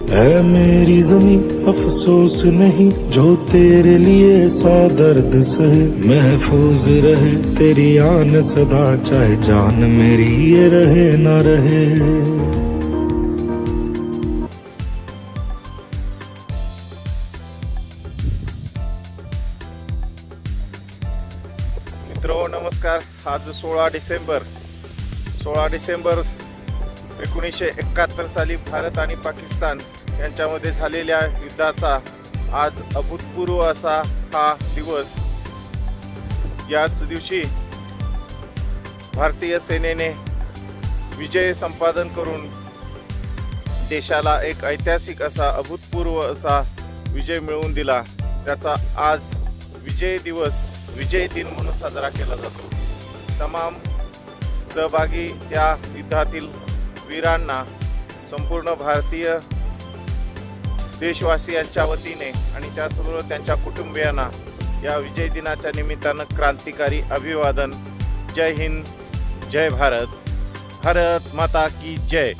है मेरी जमी अफसोस नहीं, जो तेरे लिए सौ दर्द सहे। महफूज रहे, तेरी आन सदा, चाहे जान मेरी ये रहे, न रहे। मित्र, नमस्कार। आज सोळा डिसेंबर सोळा डिसेंबर एकोणीसशे एकाहत्तर साली भारत आणि पाकिस्तान यांच्यामध्ये झालेल्या युद्धाचा आज अभूतपूर्व असा हा दिवस. याच दिवशी भारतीय सेनेने विजय संपादन करून देशाला एक ऐतिहासिक असा अभूतपूर्व असा विजय मिळवून दिला. त्याचा आज विजय दिवस विजय दिन म्हणून साजरा केला जातो. तमाम सहभागी या युद्धातील वीरांना संपूर्ण भारतीय देशवासियांच्या वतीने आणि त्याचबरोबर त्यांच्या कुटुंबियांना या विजय दिनाच्या निमित्तानं क्रांतिकारी अभिवादन. जय हिंद जय भारत. भारत माता की जय.